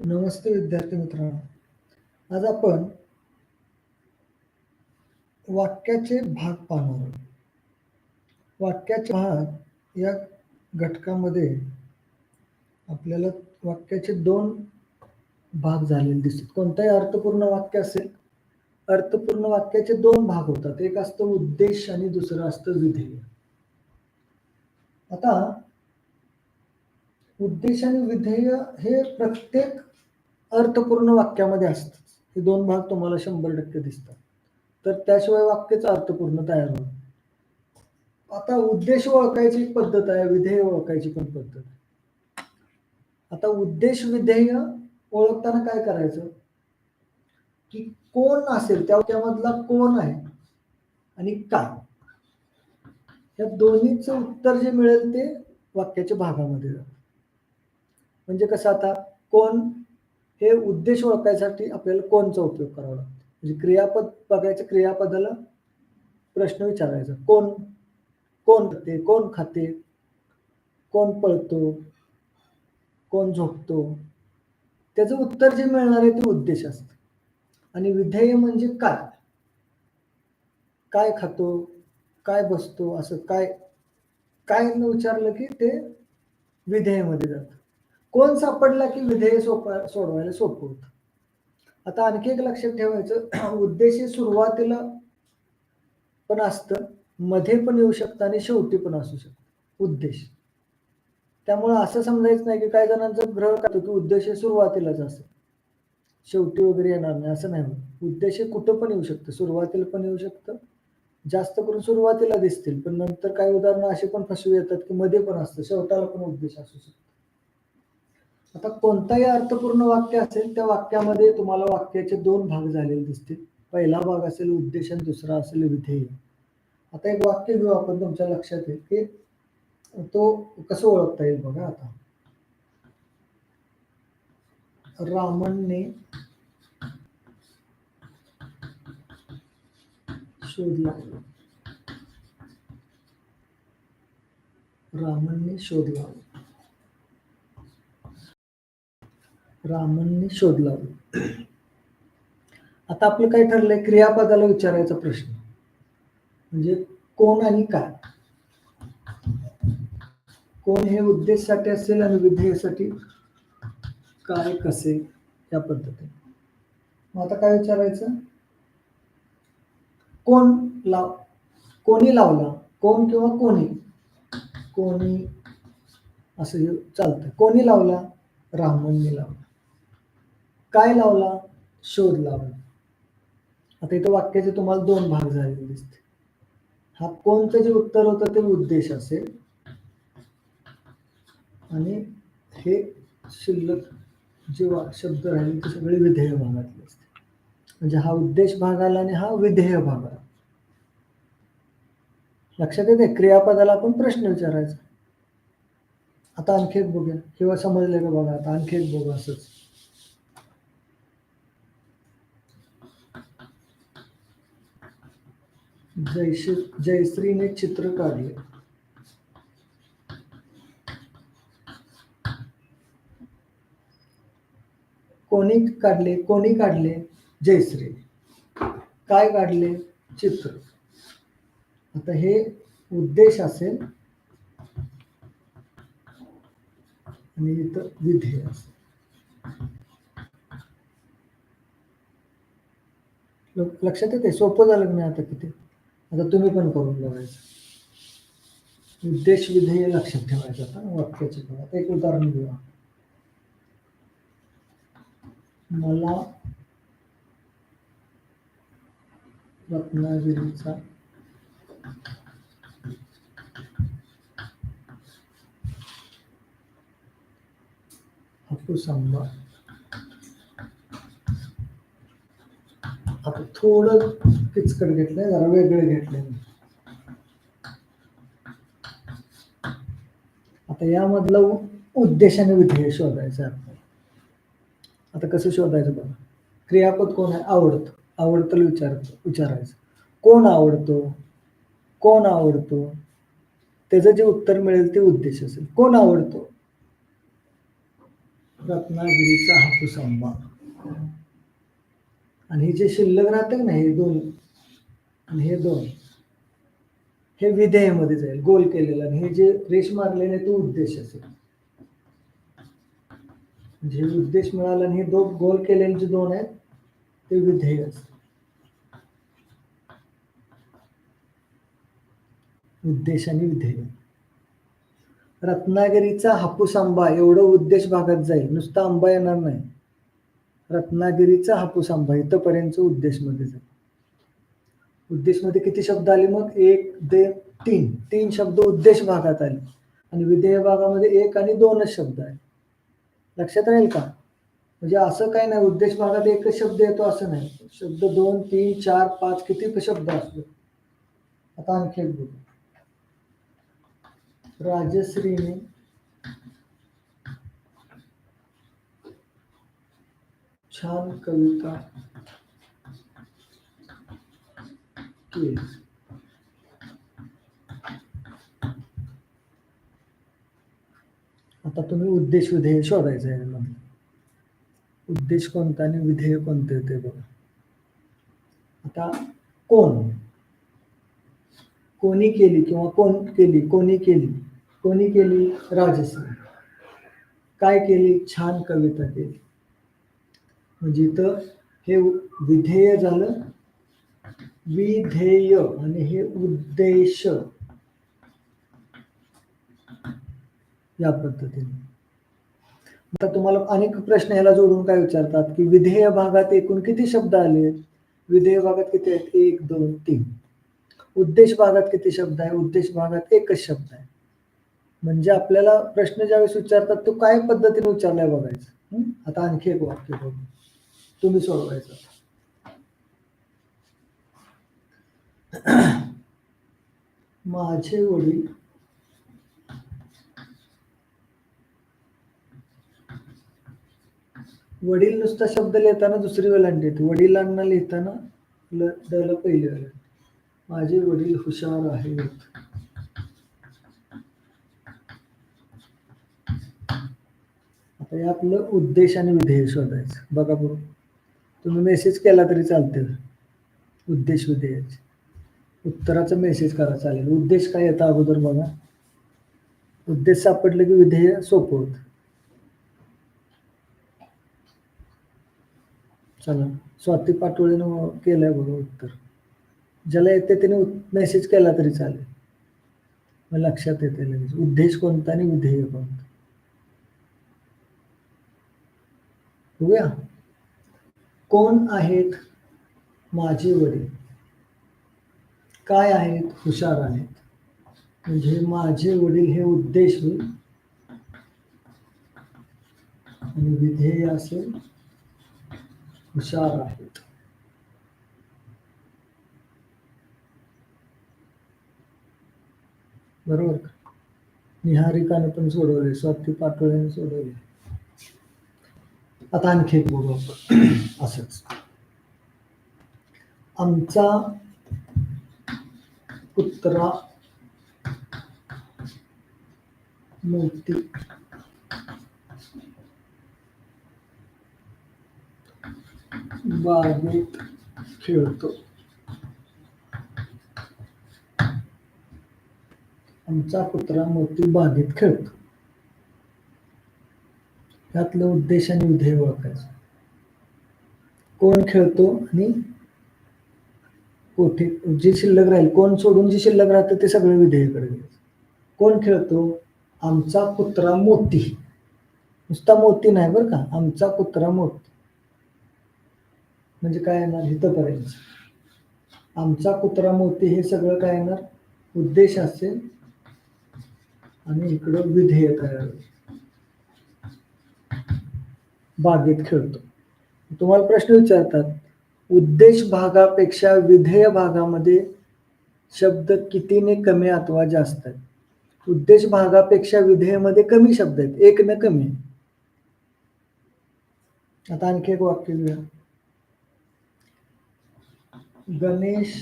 नमस्ते विद्यार्थी मित्रांनो. आज आपण वाक्याचे भाग पाहणार आहोत. वाक्याचे भाग या घटकामध्ये आपल्याला वाक्याचे दोन भाग झालेले दिसतात. कोणताही अर्थपूर्ण वाक्य असेल अर्थपूर्ण वाक्याचे दोन भाग होतात. एक असतं उद्देश आणि दुसरं असतं विधेय. आता उद्देश आणि विधेय हे प्रत्येक अर्थपूर्ण वाक्यामध्ये असतात. हे दोन भाग तुम्हाला शंभर टक्के दिसतात. तर त्याशिवाय वाक्यच अर्थपूर्ण तयार होईल आता उद्देश ओळखायची एक पद्धत आहे विधेय ओळखायची पण पद्धत. आहे आता उद्देश विधेय ओळखताना काय करायचं? की कोण असेल त्या त्यामधला कोण आहे आणि काय? या दोन्हीचं उत्तर जे मिळेल ते वाक्याच्या भागामध्ये जातं. म्हणजे कसं आता कोण हे उद्देश ओळखायसाठी आपल्याला कोणचा उपयोग करावा लागतो? म्हणजे क्रियापद बघायचं क्रियापदाला प्रश्न विचारायचा. कोण कोण करते कोण खाते कोण पळतो कोण झोपतो? त्याचं उत्तर जे मिळणार आहे ते उद्देश असतं. आणि विधेय म्हणजे काय? काय खातो काय बसतो असं काय काय विचारलं की ते विधेयमध्ये जातं. कोण सापडला की विधेय सोप सोडवायला सोपं होतं? आता आणखी एक लक्षात ठेवायचं उद्देश सुरुवातीला पण असतं मध्ये पण येऊ शकतं आणि शेवटी पण असू शकतं. उद्देश. त्यामुळे असं समजायचं नाही की काही जणांचा ग्रह करतो की उद्देश सुरुवातीलाच असेल. शेवटी वगैरे येणार नाही असं नाही उद्देश कुठं पण येऊ शकतं. सुरुवातीला पण येऊ शकतं. जास्त करून सुरुवातीला दिसतील पण नंतर काही उदाहरणं अशी पण फसवी येतात की मध्ये पण असतं. शेवटाला पण उद्देश असू शकतो. आता कोणताही अर्थपूर्ण वाक्य असेल त्या वाक्यामध्ये तुम्हाला वाक्याचे दोन भाग झालेले दिसतील. पहिला भाग असेल उद्देश आणि दुसरा असेल विधेय. आता एक वाक्य घेऊ आपण तुमच्या लक्षात येईल की तो कसं ओळखता येईल बघा आता. रामनने शोध लावला रामनने शोध लावला रामनने शोध लावला आता आपलं काय ठरलंय? क्रियापदाला विचारायचा प्रश्न. म्हणजे कोण आणि काय? कोण हे उद्देशासाठी असेल आणि विधेयसाठी काय कसे या पद्धतीने. मग आता काय विचारायचं? कोण लाव कोणी लावला? कोण किंवा कोणी? कोणी असं चालतं. कोणी लावला? रामनने लावला. काय लावला? शोध लावला. आता इथं वाक्याचे तुम्हाला दोन भाग झालेले दिसते हा कोणतं जे उत्तर होतं ते उद्देश असेल. आणि हे शिल्लक जे शब्द राहिले ते सगळे विधेय भागातले असते म्हणजे हा उद्देश भाग आला आणि हा विधेय भाग आला. लक्षात येते क्रियापदाला आपण प्रश्न विचारायचा. आता आणखी एक बघूया. किंवा समजले का बघा? आता आणखी एक बघू असंच. जयश्री जयश्रीने चित्र काढले. कोणी काढले? कोणी काढले? जयश्री. काय काढले? चित्र. आता हे उद्देश असेल. आणि इथं विधेय असेल. लक्षात येते सोपं झालं की नाही आता किती? आता तुम्ही पण करून बघायचं. उद्देश विधेय लक्षात ठेवायचं आता वाक्याचे पण. आता एक उदाहरण घेऊया मला रत्नागिरीचा हापूस आंबा आता थोडं किचकट घेतले जरा वेगळं घेतले आता यामधलं उद्देशाने विधेय शोधायचं आपल्याला. आता कसं शोधायचं बघा. क्रियापद कोण आहे? आवडतो. आवडतं विचार विचारायचं. कोण आवडतो? कोण आवडतो? त्याचं जे उत्तर मिळेल ते उद्देश असेल. कोण आवडतो? रत्नागिरीचा हापूस आंबा. आणि हे जे शिल्लक राहते ना हे दोन आणि हे दोन. हे विधेयमध्ये जाईल गोल केलेलं. आणि हे जे रेश मारलेले तो उद्देश असेल. म्हणजे उद्देश मिळाला आणि हे दोन गोल केलेले जे दोन आहेत ते विधेय असेल. उद्देश आणि विधेय. रत्नागिरीचा हापूस आंबा एवढं उद्देश भागात जाईल नुसता आंबा येणार नाही. रत्नागिरीचा हापूस आंबा इथंपर्यंत उद्देशमध्ये जाईल. उद्देशमध्ये किती शब्द आले? मग एक दे तीन. तीन शब्द उद्देश भागात आले. आणि विधेय भागामध्ये एक आणि दोनच शब्द आहे लक्षात राहील का? म्हणजे असं काही नाही. उद्देश भागात एकच शब्द येतो असं नाही. शब्द दोन तीन चार पाच किती शब्द असतो? आता आणखी एक बघू. राजश्रीने छान कविता केली आता तुम्ही उद्देश विधेय शोधायचं आहे उद्देश कोणता आणि विधेय कोणते ते बघा. आता कोण? कोणी केली किंवा कोण केली? कोणी केली? कोणी केली? राजश्री काय केली? छान कविता केली. म्हणजे इथं हे विधेय झालं विधेय आणि हे उद्देश. या पद्धतीने. आता तुम्हाला अनेक प्रश्न याला जोडून काय विचारतात की विधेय भागात एकूण किती शब्द आले विधेय भागात किती आहेत? एक दोन तीन. उद्देश भागात किती शब्द आहे? उद्देश भागात एकच शब्द आहे. म्हणजे आपल्याला प्रश्न ज्यावेळेस विचारतात तो काय पद्धतीने विचारलाय बघायचं. आता आणखी एक वाक्य बघू. तुम्ही सोडवायचं. माझे वडील वडील नुसता शब्द लिहिताना दुसरी वेलांटी येते. वडिलांना लिहिताना ल ला पहिली वेलांटी माझे वडील हुशार आहेत. आता हे आपलं उद्देश आणि विधेय शोधायचं. बघा बरोबर तुम्ही मेसेज केला तरी चालते उद्देश विधेयाचे. उत्तराचा मेसेज करा चालेल. उद्देश काय येतं अगोदर बघा. उद्देश सापडलं की विधेय सोपं होत. चला. स्वाती पाटोळेनं केलंय बघा उत्तर. ज्याला येते त्याने मेसेज केला तरी चालेल. मग लक्षात येते लगेच. उद्देश कोणता आणि विधेय कोणतं? बघूया. कोण आहेत माझे वडील? काय आहेत? हुशार आहेत. म्हणजे माझे वडील हे उद्देश होईल. आणि विधेय असेल हुशार आहेत. बरोबर का? निहारिकाने पण सोडवले स्वाती पाटोळेने सोडवले. आता आणखी एक बघू असंच. आमचा कुत्रा मोती बागेत खेळतो. आमचा कुत्रा मोती बागेत खेळतो. त्यातलं उद्देश आणि उदय ओळखायचं. कोण खेळतो आणि कोठे जे शिल्लक राहील कोण सोडून जे शिल्लक राहतं ते सगळं विधेयकडे घ्यायचं. कोण खेळतो? आमचा कुत्रा मोती. नुसता मोती नाही बरं का आमचा कुत्रा मोती. म्हणजे काय येणार? इथंपर्यंत आमचा कुत्रा मोती हे सगळं काय येणार? उद्देश असेल आणि इकडं विधेय तयार बागेत खेळतो. तुम्हाला प्रश्न विचारतात उद्देश भागापेक्षा विधेय भागामध्ये शब्द कितीने कमी अथवा जास्त आहेत? उद्देश भागापेक्षा विधेयमध्ये कमी शब्द आहेत, एक न कमी आता आणखी एक वाक्य घेऊया गणेश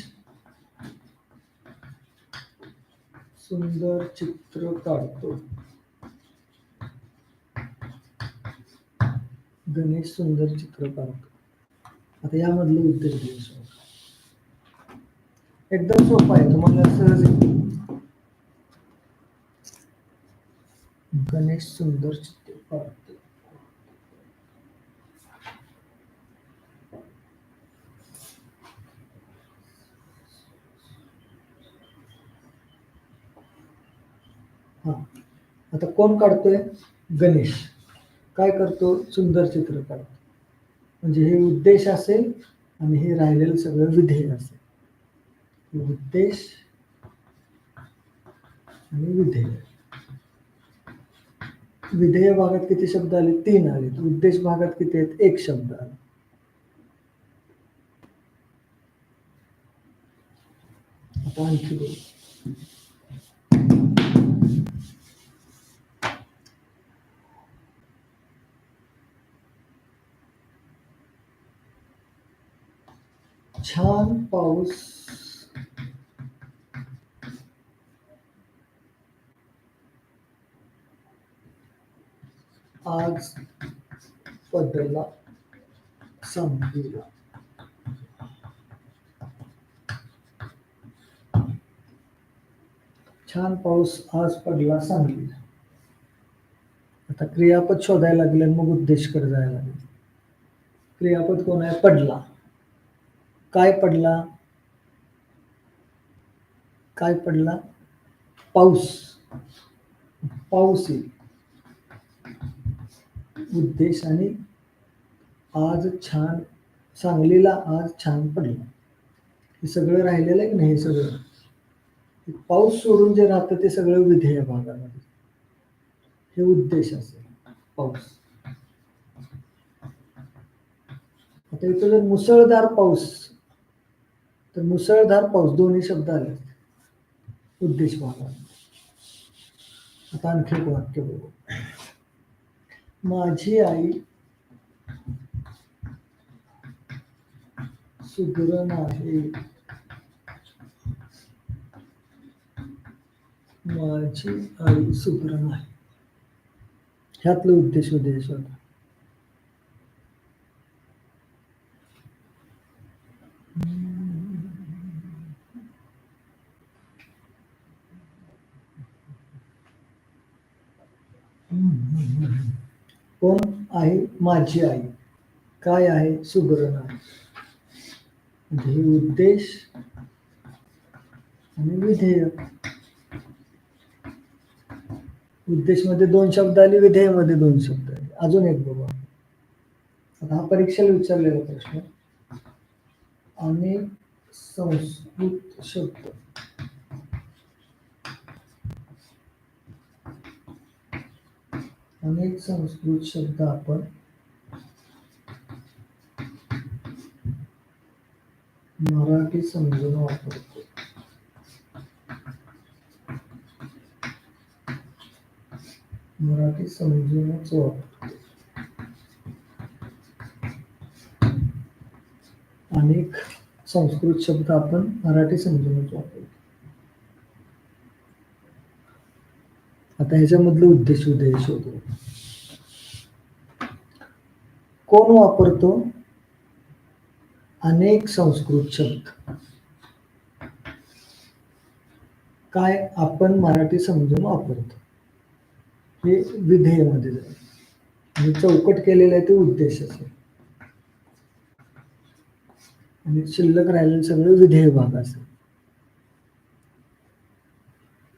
सुंदर चित्र काढतो. गणेश सुंदर चित्र काढतो. आता यामधले उद्देश एकदम सोपं आहे. तुम्हाला सहज गणेश सुंदर चित्र काढतो हा. आता कोण काढतोय? गणेश. काय करतो? सुंदर चित्र काढतो. म्हणजे हे उद्देश असेल आणि हे राहिलेलं सगळं विधेय असेल. उद्देश आणि विधेय. विधेय भागात किती शब्द आले? तीन आले. उद्देश भागात किती आहेत? एक शब्द आला. आता आणखी बघू. छान पाऊस आज पडला सांगलीला छान पाऊस आज पडला सांगलीला आता क्रियापद शोधायला लागले, मग उद्देशकडे जायला लागले. क्रियापद कोण आहे? पडला. काय पडला? काय पडला? पाऊस. पाऊस येईल उद्देश आणि आज छान सांगलीला आज छान पडला. हे सगळं राहिलेलं आहे की नाही हे सगळं? पाऊस सोडून जे राहतं ते सगळं विधेय भागामध्ये. हे उद्देश असेल पाऊस. आता इथं जर मुसळधार पाऊस तर मुसळधार पाऊस दोन्ही शब्द आले उद्देश भागात आता आणखी एक वाक्य बघू. माझी आई सुदृढ आहे माझी आई सुदृढ आहे ह्यातलं उद्देश उद्देश होता. कोण आहे माझी आई. काय आहे सुगरण आहे म्हणजे उद्देश आणि विधेय उद्देशमध्ये दोन शब्द आले विधेयमध्ये दोन शब्द आले. अजून एक बघू आता हा परीक्षेला विचारलेला प्रश्न. आणि संस्कृत शब्द. अनेक संस्कृत शब्द आपण मराठी समजून वापरतो. मराठी समजूनच वापरतो. अनेक संस्कृत शब्द आपण मराठी समजूनच वापरतो. आता ह्याच्यामधलं उद्देश उद्देश होतो. कोण वापरतो? अनेक संस्कृत शब्द. काय आपण मराठी समजून वापरतो? हे विधेयमध्ये जाईल. म्हणजे चौकट केलेलं आहे ते उद्देश असेल आणि शिल्लक राहिलेलं सगळं विधेय भाग असेल.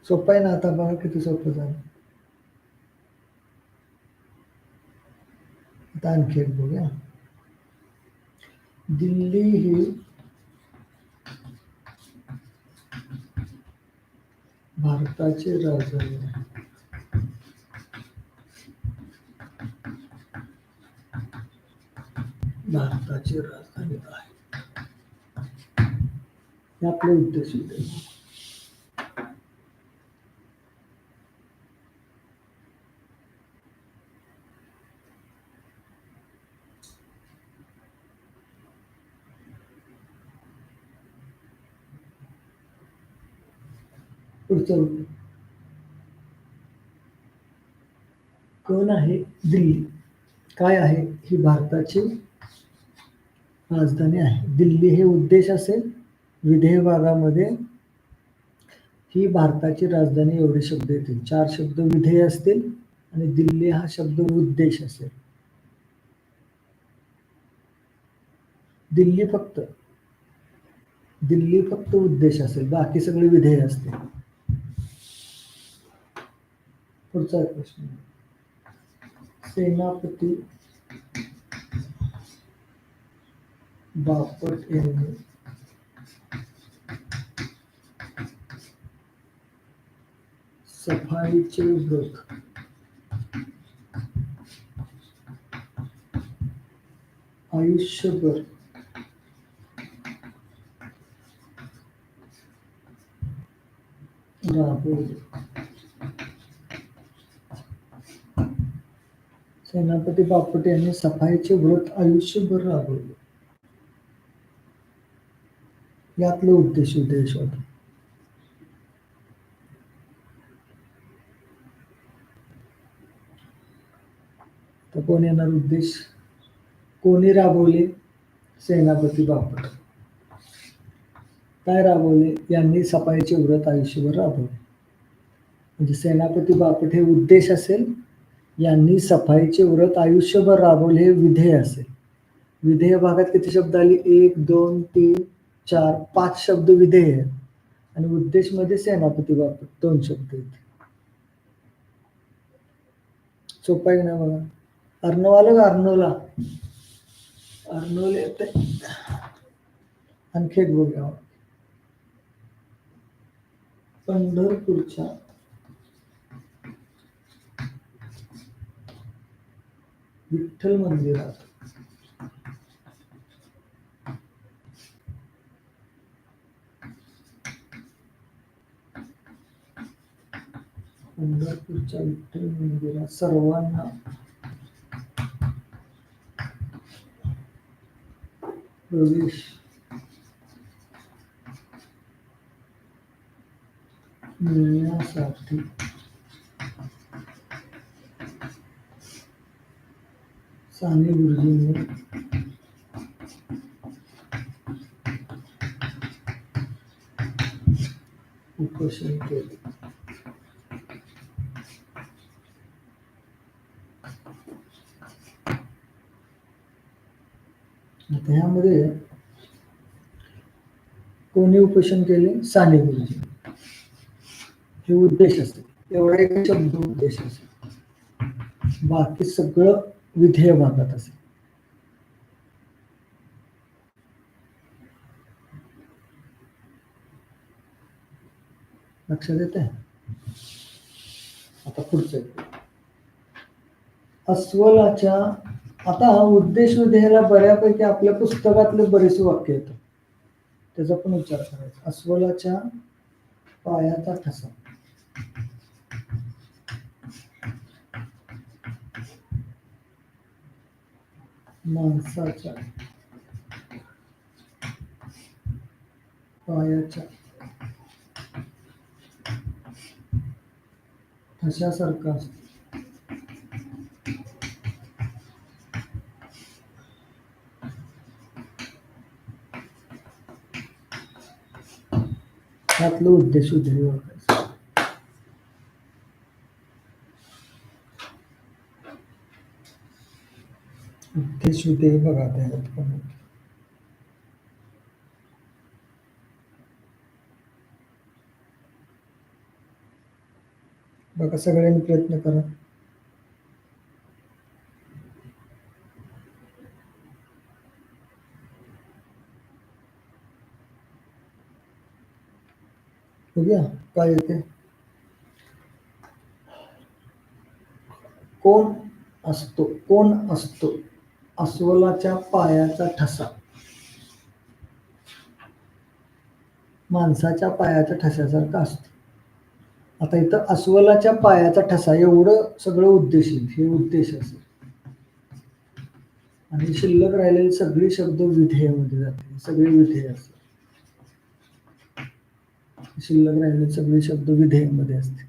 सोपं आहे ना आता बघा किती सोपं झालं. आता आणखी एक बघूया. दिल्ली ही भारताची राजधानी आहे. भारताची राजधानी आहे. हे आपले उद्देश होते. पुढचं कण आहे दिल्ली. काय आहे? ही भारताची राजधानी आहे. दिल्ली हे उद्देश असेल विधेय भागामध्ये ही भारताची राजधानी एवढे शब्द येतील. चार शब्द विधेय असतील आणि दिल्ली हा शब्द उद्देश असेल. दिल्ली फक्त दिल्ली फक्त उद्देश असेल. बाकी सगळे विधेय असतील. पुढचा प्रश्न. सेनापती बापट यांनी सफाईचे व्रत आयुष्यभर राबवले. सेनापती बापट यांनी सफाईचे व्रत आयुष्यभर राबवले. यातलं उद्देश उद्देश होता. तर कोण येणार उद्देश? कोणी राबवले? सेनापती बापट. काय राबवले? यांनी सफाईचे व्रत आयुष्यभर राबवले. म्हणजे सेनापती बापट हे उद्देश असेल यांनी सफाईचे व्रत आयुष्यभर राबवले हे विधेय असेल. विधेय भागात किती शब्द आले? एक दोन तीन चार पाच शब्द विधेय. आहेत आणि उद्देशमध्ये सेनापती बाबत दोन शब्द आहेत. सोपा आहे ना बघा. अर्णव आलं का अर्णवला अर्णवला येते आणखी एक बघूया. पंढरपूरच्या विठ्ठल मंदिरात पंढरपूरच्या विठ्ठल मंदिरात सर्वांना प्रवेश. मिळण्यासाठी साने गुरुजींनी उपोषण केले. आता ह्यामध्ये कोणी उपोषण केले? साने गुरुजी. हे उद्देश असते. एवढा एक शब्द उद्देश असेल बाकी सगळं विधेय भागात असेल लक्षात येत आहे आता पुढचं अस्वलाच्या आता हा उद्देश विधेयाला बऱ्यापैकी आपल्या पुस्तकातले बरेच वाक्य येतात त्याचा पण विचार करायचा. अस्वलाच्या पायाचा ठसा. माणसाच्या पायाच्या असतो त्यातलं उद्देश उद्देश ओळखायचं उद्देश उद्देश बघा त्यात पण बघा सगळ्यांनी प्रयत्न करा। बघूया काय येते? कोण असतो? कोण असतो? अस्वलाच्या पायाचा ठसा. माणसाच्या पायाच्या ठशासारखा असतो. आता इथं अस्वलाच्या पायाचा ठसा एवढं सगळं उद्देश हे उद्देश असेल आणि शिल्लक राहिलेले सगळे शब्द विधेयामध्ये जाते. सगळे विधेय असतात. शिल्लक राहिलेले सगळे शब्द विधेयामध्ये असते.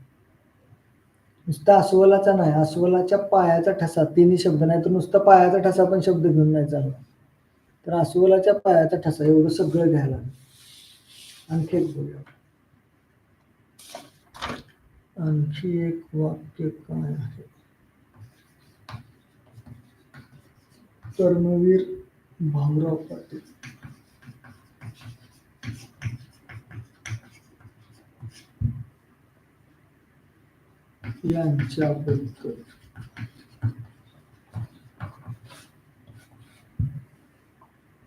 नुसता अस्वलाचा नाही अस्वलाच्या पायाचा ठसा. तिन्ही शब्द नाही तर नुसता पायाचा ठसा पण शब्द घेऊन नाही चालला तर अस्वलाच्या पायाचा ठसा एवढं सगळं घ्यायला आणखी एक बोलूया. आणखी एक वाक्य काय आहे? कर्मवीर भाऊराव पाटील. यांच्याबद्दल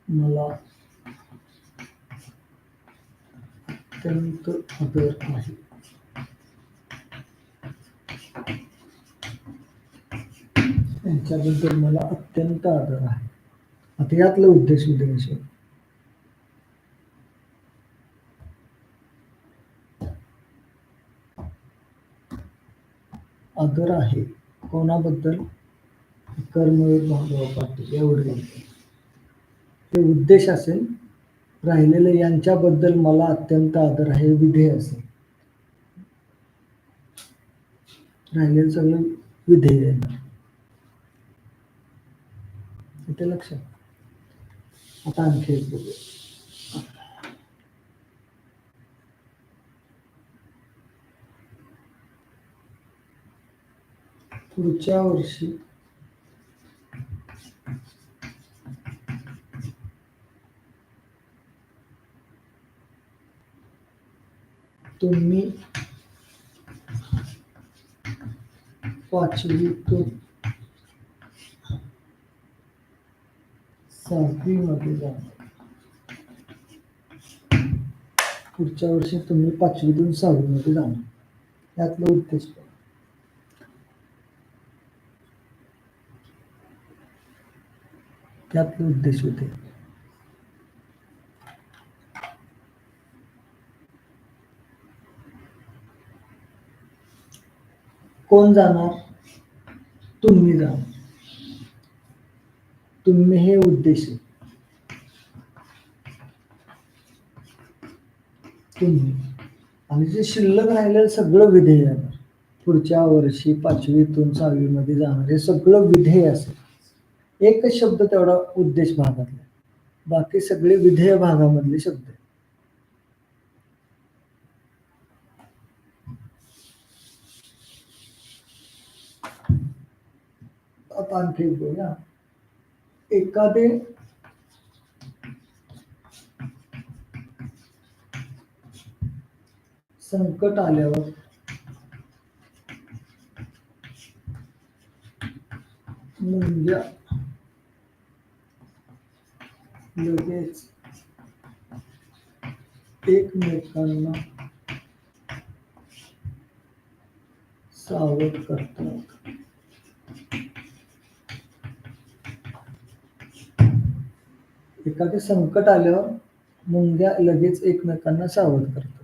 मला अत्यंत आदर आहे. त्यांच्याबद्दल मला अत्यंत आदर आहे. आता यातलं उद्देश उद्देश आदर आहे. कोणाबद्दल कर्मवीर भाऊराव पाटील एवढे ते उद्देश असेल राहिलेले यांच्याबद्दल मला अत्यंत आदर आहे विधेय असेल. राहिलेलं सगळं विधेय येणार इथे लक्षात. आता आणखी एक बघूया. पुढच्या वर्षी तुम्ही पाचवीतून सहावीमध्ये जाणार पुढच्या वर्षी तुम्ही पाचवीतून सहावीमध्ये जाणार यातला उद्देश ते त्यातले उद्देश होते. कोण जाणार? तुम्ही जाणार. तुम्ही हे उद्देश आहे. तुम्ही. आणि जे शिल्लक राहिलेलं सगळं विधेय येणार पुढच्या वर्षी पाचवीतून सहावीमध्ये जाणार हे सगळं विधेय असेल. एकच शब्द तेवढा उद्देश भागातला बाकी सगळे विधेय भागामधले शब्द. आता आणखी एक एखादे संकट आल्यावर मुंग्या लगेच एकमेकांना सावध करतात. एखादे संकट आल्यावर मुंग्या लगेच एकमेकांना सावध करतात.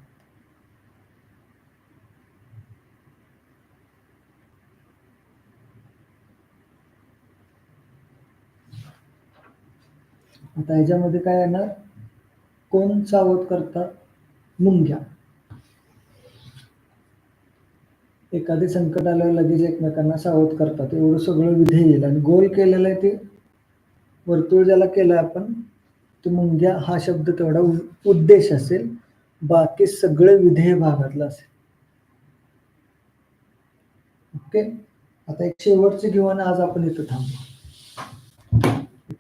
आता याच्यामध्ये काय येणार कोण सावध करतात मुंग्या. एखादे संकट आल्यावर लगेच एकमेकांना सावध करतात. एवढं सगळं विधेय येईल. आणि गोल केलेलं आहे ते वर्तुळ ज्याला केलं आपण ते मुंग्या हा शब्द तेवढा उद्देश असेल. बाकी सगळं विधेय भागातलं असेल. ओके? आता एक शेवटचं घेऊन आज आपण इथं थांबू.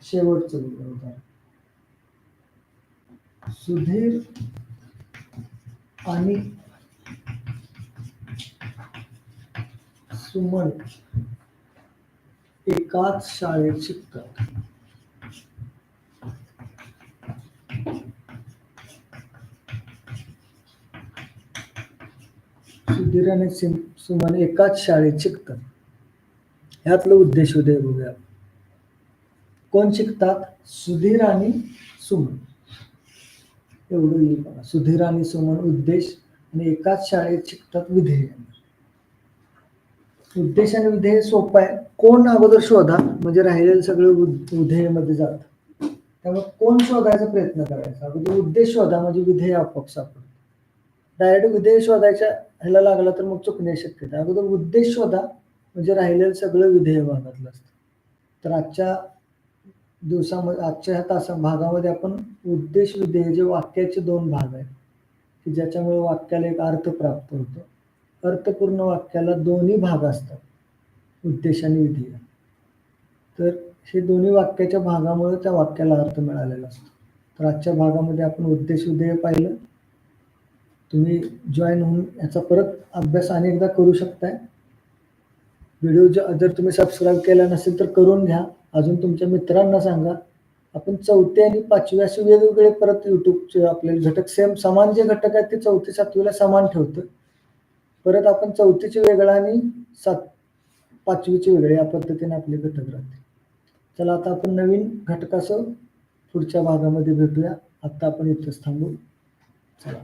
शेवटचं घेऊया होता सुधीर आणि सुमन एकाच शाळेत शिकतात. सुधीर आणि सुमन एकाच शाळेत शिकतात. ह्यातलं उद्देश उदय बघूया. कोण शिकतात? सुधीर आणि सुमन. एवढं येईल बघा. सुधीर आणि सुमन उद्देश आणि एकाच शाळेत शिकतात विधेय उद्देश आणि विधेय सोपं आहे. कोण अगोदर शोधा? म्हणजे राहिलेलं सगळं विधेयमध्ये जात. त्यामुळे कोण शोधायचा प्रयत्न करायचा? अगोदर उद्देश शोधा म्हणजे विधेय आपोआप सापडतो. डायरेक्ट विधेय शोधायच्या ह्याला लागला तर मग चुकण्याची शक्यता अगोदर उद्देश शोधा म्हणजे राहिलेलं सगळं विधेय भागातलं असतं. तर आजच्या दिवसामध्ये आजच्या ह्या तासा भागामध्ये आपण उद्देश विधेय जे वाक्याचे दोन भाग आहेत की ज्याच्यामुळे वाक्याला एक अर्थ प्राप्त होतो. अर्थपूर्ण वाक्याला दोन्ही भाग असतात उद्देश आणि विधेय. तर हे दोन्ही वाक्याच्या भागामुळे त्या वाक्याला अर्थ मिळालेला असतो. तर आजच्या भागामध्ये आपण उद्देश विधेय पाहिलं. तुम्ही जॉईन होऊन याचा परत अभ्यास अनेकदा करू शकताय. व्हिडिओ जर तुम्ही सबस्क्राईब केला नसेल तर करून घ्या. अजून तुमच्या मित्रांना सांगा. आपण चौथी आणि पाचवी असे वेगवेगळे परत युट्यूबचे आपले घटक सेम समान जे घटक आहेत ते चौथी सातवीला समान ठेवतं परत आपण चौथीचे वेगळं आणि सात पाचवीचे वेगळे या पद्धतीने आपले घटक राहते चला आता आपण नवीन घटकासह पुढच्या भागामध्ये भेटूया. आत्ता आपण इथंच थांबू. चला.